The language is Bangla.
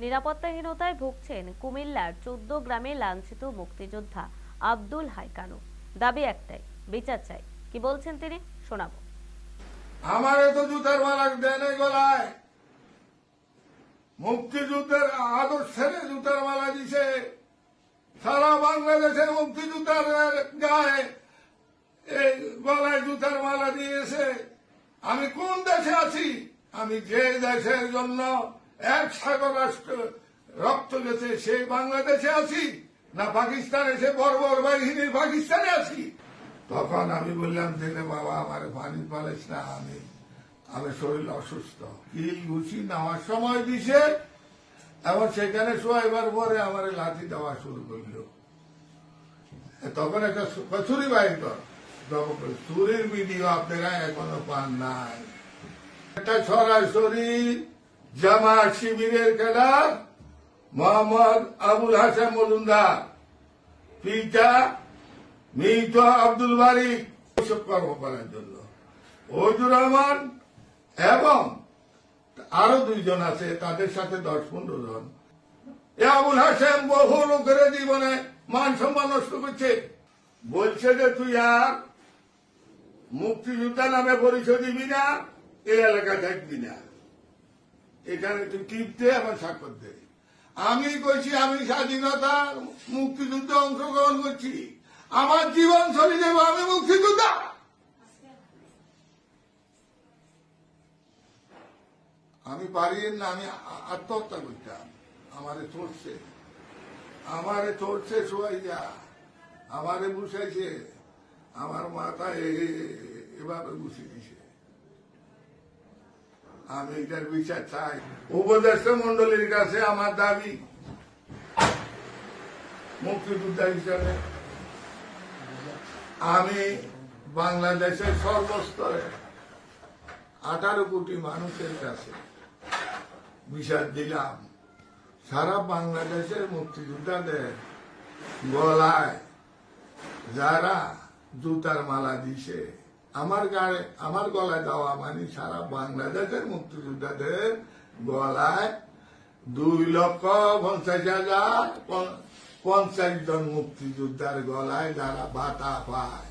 নিরাপত্তাহীনতায় ভুগছেন কুমিল্লার চোদ্দ গ্রামে লাঞ্ছিত মুক্তিযোদ্ধা আব্দুল হাইকানু। দাবি একটাই, বিচার চাই। কি বলছেন তিনি? শোনাবো। আমার তো জুতার গলায়। মুক্তিযুদ্ধের আদর্শের জুতার মালা দিছে। সারা বাংলাদেশের মুক্তিযোদ্ধার গায়ে এই গলায় জুতার মালা দিয়েছে। আমি কোন দেশে আছি? আমি যে দেশের জন্য এক সাগর রাষ্ট্র রক্ত গেছে, সেই বাংলাদেশে আছি, না পাকিস্তানে সে বর্বর বাহিনীর পাকিস্তানে আছি? তখন আমি বললাম দিলে বাবা, আমার পানি পালিস না, আমি আমি শরীর অসুস্থ। কিল ঘুষি নেওয়ার সময় দিছে, এবং সেখানে শোয়াইবার পরে আমার লাঠি দেওয়া শুরু করল। তখন একটা ছুরি তখন ছুরির ভিডিও আপনারা এখনও পান নাই। একটা সরাসরি জামাত শিবিরের ক্যাডার মোহাম্মদ আবুল হাসান মজুমদার, পিতা মৃত আব্দুল বারি এসব কর্ম করার জন্য। ওজুর রহমান এবং আরও দুইজন আছে, তাদের সাথে দশ পনেরো জন। এ আবুল হাসান বহু লোকের জীবনে মান সম্মান নষ্ট করছে। বলছে যে, তুই আর মুক্তিযোদ্ধা নামে পরিচয় দিবি না এই এলাকা থাকবি না। এখানে টিপতে এবং স্বাক্ষর দে। আমি কইছি, আমি স্বাধীনতা মুক্তিযুদ্ধে অংশগ্রহণ করছি। আমার জীবন চলে যাব, আমি মুক্তিযোদ্ধা। আমি পারি না, আমি আত্মহত্যা করতাম। আমারে চড়ছে আমারে চড়ছে শোয়াই যা আমারে বসাইছে আমার মাথা এভাবে বসে দিছে আমি এটার বিচার চাই। উপদেষ্টা মন্ডলীর কাছে আমার দাবি। মুক্তিযোদ্ধা হিসাবে। আমি বাংলাদেশের সর্বস্তরে আঠারো কোটি মানুষের কাছে বিচার দিলাম। সারা বাংলাদেশের মুক্তিযোদ্ধাদের গলায় যারা জুতার মালা দিছে আমার গায়ে, আমার গলায় দেওয়া মানে সারা বাংলাদেশের মুক্তিযোদ্ধাদের গলায় দুই লক্ষ পঞ্চাশ হাজার পঞ্চাশ জন মুক্তিযোদ্ধার গলায় যারা বাতা পায়।